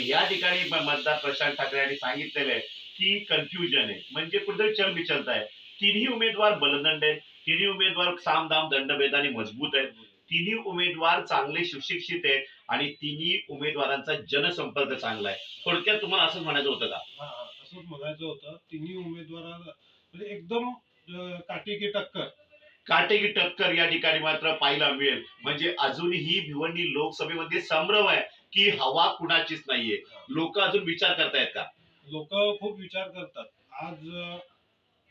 आणि या ठिकाणी मतदार प्रशांत ठाकरे यांनी सांगितलेलं आहे की कन्फ्युजन आहे. म्हणजे कुठेतरी चल विचलत आहे. तिन्ही उमेदवार बलदंड आहेत. तिन्ही उमेदवार सामदाम दंडभेदाने मजबूत आहेत. तिन्ही उमेदवार चांगले सुशिक्षित आहेत आणि तिन्ही उमेदवारांचा जनसंपर्क चांगला आहे. थोडक्यात तुम्हाला असंच म्हणायचं होतं का? असंच म्हणायचं होतं. तिन्ही उमेदवार म्हणजे एकदम अं, काटेकी टक्कर. काटेकी टक्कर या ठिकाणी मात्र पाहायला मिळेल. म्हणजे अजूनही भिवंडी लोकसभेमध्ये संभ्रम आहे. की हवा कुणाचीच नाहीये. लोक अजून विचार करतायत का? लोक खूप विचार करतात. आज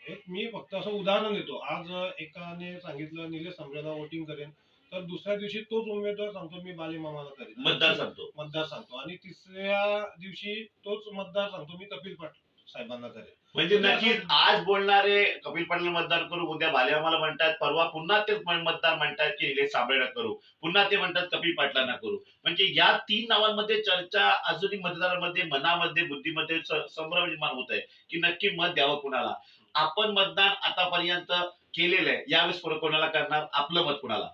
एक मी फक्त असं उदाहरण देतो. आज एकाने सांगितलं निलेश समजाला वोटिंग करेन. तर दुसऱ्या दिवशी तोच उमेदवार सांगतो मी बालेमामाला करेन. मतदार सांगतो. मतदार सांगतो. आणि तिसऱ्या दिवशी तोच मतदार सांगतो मी कपिल पाटील. साहेबांना करेन म्हणजे नक्कीच आज बोलणारे कपिल पाटील मतदान करू उद्या बालेमाला म्हणतात परवा पुन्हा म- मतदार म्हणतात की निलेश साबळेला करू पुन्हा ते म्हणतात कपिल पाटलांना करू. म्हणजे या तीन नावांमध्ये चर्चा अजूनही मतदारांमध्ये मनामध्ये बुद्धीमध्ये संभ्रम निर्माण होत आहे की नक्की मत द्यावं कुणाला. आपण मतदान आतापर्यंत केलेलं आहे यावेळेस कोण- कोणाला करणार आपलं मत कुणाला?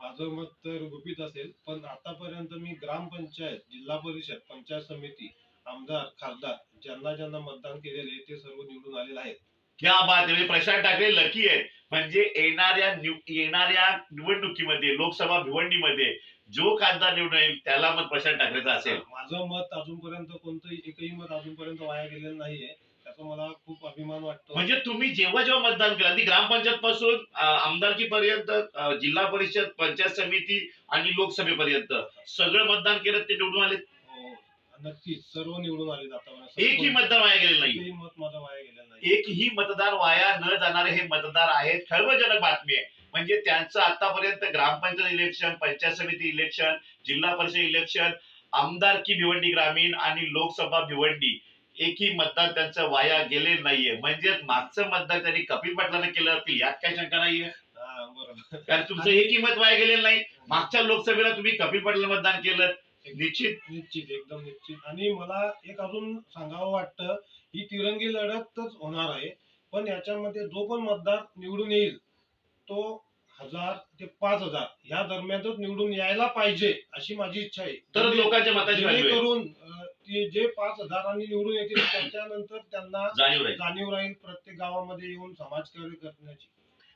माझं मत तर गुपित असेल पण आतापर्यंत मी ग्रामपंचायत जिल्हा परिषद पंचायत समिती आमदार खासदार ज्यांना ज्यांना मतदान केलेले ते सर्व निवडून आलेले आहेत. क्या बात म्हणजे प्रशांत ठाकरे लकी आहेत. म्हणजे येणाऱ्या येणाऱ्या निवडणुकीमध्ये लोकसभा भिवंडीमध्ये जो खासदार निवडून येईल त्याला मत प्रशांत ठाकरेचा असेल. माझं मत अजूनपर्यंत कोणतंही एकही मत अजूनपर्यंत वाया गेलेलं नाहीये. त्याचा मला खूप अभिमान वाटतो. म्हणजे तुम्ही जेव्हा जेव्हा मतदान केलं अगदी ग्रामपंचायत पासून आमदारकी पर्यंत जिल्हा परिषद पंचायत समिती आणि लोकसभेपर्यंत सगळं मतदान केलं ते निवडून आले नक्कीच सर्व निवडून आले आतापर्यंत एकही मतदान वाया गेलेलं नाही. एकही मत माझं वाया गेलेलं नाही. एकही मतदार वाया न जाणारे हे मतदार आहेत. खळबळजनक बातमी आहे. म्हणजे त्यांचं आतापर्यंत ग्रामपंचायत इलेक्शन पंचायत समिती इलेक्शन जिल्हा परिषद इलेक्शन आमदारकी भिवंडी ग्रामीण आणि लोकसभा भिवंडी एकही मतदान त्यांचं वाया गेले नाहीये. म्हणजे मागचं मतदान त्यांनी कपिल पाटलांना केलं असतील यात काही शंका नाहीये. कारण तुमचं एकही मत वाया गेलेलं नाही. मागच्या लोकसभेला तुम्ही कपिल पाटील मतदान केलं. निश्चित. निश्चित एकदम निश्चित. आणि मला एक अजून सांगावं वाटतं ही तिरंगी लढतच होणार आहे पण याच्यामध्ये जो पण मतदार निवडून येईल तो हजार ते पाच हजार ह्या दरम्यानच निवडून यायला पाहिजे अशी माझी इच्छा आहे. तर लोकांच्या मताची आहे. जेणेकरून अं, ते जे पाच हजारांनी निवडून येतील त्याच्यानंतर त्यांना जाणीव राहील. जाणीव राहील प्रत्येक गावामध्ये येऊन समाजकार्य करण्याची.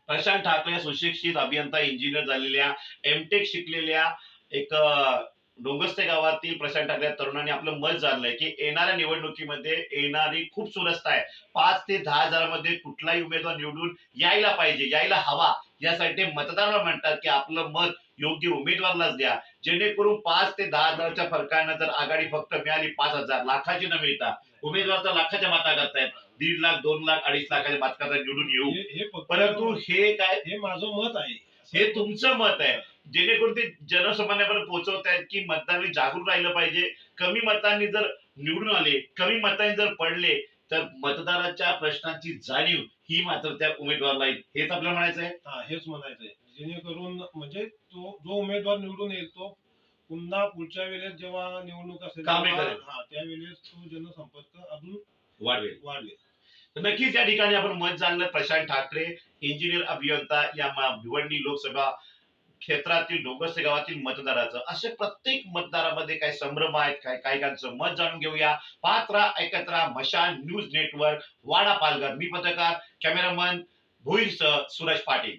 प्रशांत ठाकरे सुशिक्षित अभियंता इंजिनियर झालेल्या एमटेक शिकलेल्या एक अं, डोंगस्ते गावातील प्रशांत ठाकरे तरुणांनी आपलं मत जाणलंय की येणाऱ्या निवडणुकीमध्ये येणारी खूप सुरस्त आहे. पाच ते दहा हजारामध्ये कुठलाही उमेदवार निवडून यायला पाहिजे यायला हवा. यासाठी ते मतदारांना म्हणतात की आपलं मत योग्य उमेदवारालाच द्या. जेणेकरून पाच ते दहा हजारच्या फरकानं जर आघाडी फक्त मिळाली पाच हजार लाखाची न मिळता उमेदवार तर लाखाच्या माता करतायत. दीड लाख दोन लाख अडीच लाखाच्या मात करता निवडून येऊ. परंतु हे काय? हे माझं मत आहे. हे तुमचं मत आहे. जेणेकरून ते जनसामान्यापर्यंत पोहोचवत आहेत की मतदारांनी जागरूक राहिलं पाहिजे. कमी मतांनी जर निवडून आले कमी मतांनी जर पडले तर मतदाराच्या प्रश्नांची जाणीव ही मात्र त्या उमेदवाराला येईल. हेच आपल्याला म्हणायचं आहे. हा हेच म्हणायचंय जेणेकरून म्हणजे तो जो उमेदवार निवडून येईल तो पुन्हा पुढच्या वेळेस जेव्हा निवडणूक असेल कामे तेव्हा- करेल. हा त्यावेळेस तो जनसंपर्क अजून वाढवेल. वाढवेल. नक्कीच या ठिकाणी आपण मत जाणलं प्रशांत ठाकरे इंजिनियर अभियंता या भिवंडी लोकसभा क्षेत्रातील डोंगरसे गावातील मतदाराचं. असे प्रत्येक मतदारामध्ये काही संभ्रम आहेत काय काहीकांचं मत जाणून घेऊया. पात्रा ऐकत्रा मशान न्यूज नेटवर्क वाडा पालघर. मी पत्रकार कॅमेरामन भोईरसह सुरज पाटील.